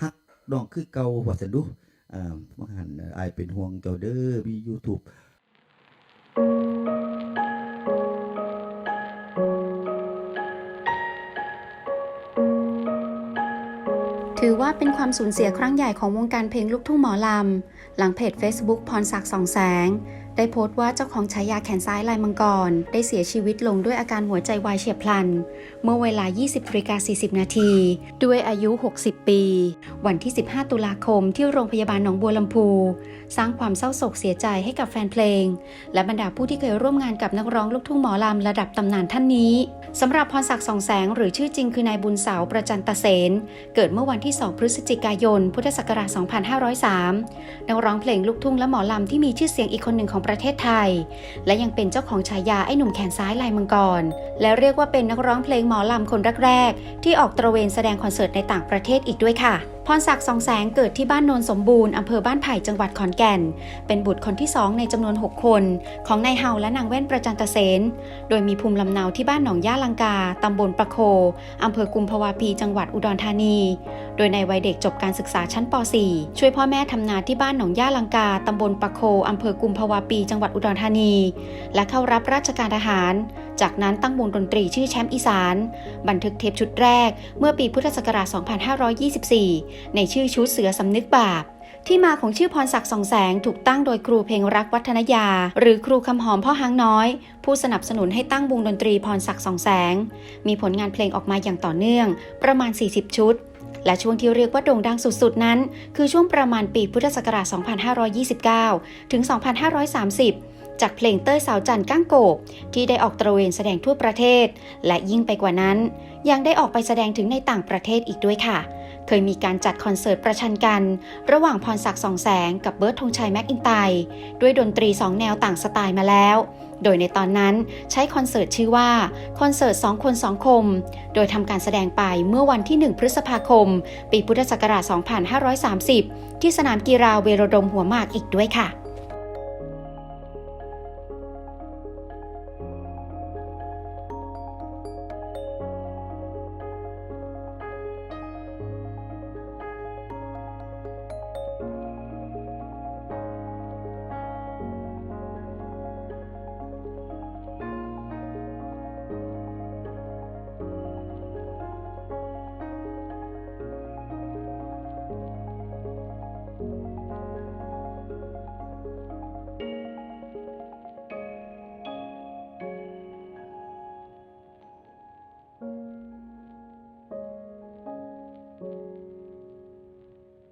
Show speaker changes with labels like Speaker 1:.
Speaker 1: ฮักน้องคือเก่าว่าซั่นดูอ่าบ่หันอายเป็นห่วงเจ้าเด้อมี YouTube
Speaker 2: ถือว่าเป็นความสูญเสียครั้งใหญ่ของวงการเพลงลูกทุ่งหมอลำ หลังเพจ Facebook พรศักดิ์สองแสง ได้โพสต์ว่าเจ้าของฉายาแขนซ้ายลายมังกร ได้เสียชีวิตลงด้วยอาการหัวใจวายเฉียบพลัน เมื่อเวลา 20นาฬิกา40 นาที ด้วยอายุ 60 ปี วันที่ 15 ตุลาคมที่โรงพยาบาลหนองบัวลำพู สร้างความเศร้าโศกเสียใจให้กับแฟนเพลง และบรรดาผู้ที่เคยร่วมงานกับนักร้องลูกทุ่งหมอลำระดับตำนานท่านนี้ สำหรับพรศักดิ์สองแสงหรือชื่อจริงคือนายบุญเสาประจันตเสน เกิดเมื่อวันที่ 2 พฤศจิกายน พุทธศักราช 2503 นักร้องเพลงลูกทุ่งและหมอลำที่มีชื่อเสียงอีกคนหนึ่งของประเทศไทย และยังเป็นเจ้าของฉายาไอ้หนุ่มแขนซ้ายลายมังกร และเรียกว่าเป็นนักร้องเพลงหมอลำคนแรกๆที่ออกตระเวนแสดงคอนเสิร์ตในต่างประเทศอีกด้วยค่ะ พรศักดิ์สองแสงเกิดที่บ้านโนนสมบูรณ์อำเภอบ้านไผ่จังหวัดขอนแก่น เป็นบุตรคนที่สองในจำนวน 6 คน ของนายเฮาและนางแว่นประจันตเสนโดยมีภูมิลำเนาที่บ้านหนองย่าลังกาตำบลประโคอำเภอกุมภาวาปีจังหวัดอุดรธานี โดยในวัยเด็กจบการศึกษาชั้นป .4 ช่วยพ่อแม่ทำนาที่บ้านหนองย่าลังกาตำบลประโคอำเภอกุมภาวาปีจังหวัดอุดรธานี และเข้ารับราชการทหาร จากนั้นตั้งวงดนตรีชื่อแชมป์อีสาน บันทึกเทปชุดแรกเมื่อปีพุทธศักราช 2524 ในชื่อชุดเสือสำนึกบาปที่มาของชื่อพรศักดิ์สองแสงถูกตั้งโดยครูเพลงรักวัฒนยา หรือครูคำหอมพ่อหางน้อย ผู้สนับสนุนให้ตั้งวงดนตรีพรศักดิ์สองแสง มีผลงานเพลงออกมาอย่างต่อเนื่อง ประมาณ 40 ชุด และช่วงที่เรียกว่าโด่งดังสุดๆนั้น คือช่วงประมาณปีพุทธศักราช 2529 ถึง 2530 จากเพลงเต้ยสาวจันทร์ก้างโกบที่ได้ออกตระเวนแสดงทั่วประเทศ และยิ่งไปกว่านั้น ยังได้ออกไปแสดงถึงในต่างประเทศอีกด้วยค่ะ เคยมีการจัดคอนเสิร์ตประชันกัน ระหว่างพรศักดิ์สองแสงกับเบิร์ดธงชัยแม็กอินไตด้วยดนตรี2แนวต่างสไตล์มาแล้ว โดยในตอนนั้นใช้คอนเสิร์ตชื่อว่าคอนเสิร์ต2คน2คม โดยทำการแสดงไปเมื่อวันที่ 1 พฤษภาคม ปีพุทธศักราช 2530 ที่สนามกีฬาเวโรดมหัวหมากอีกด้วยค่ะ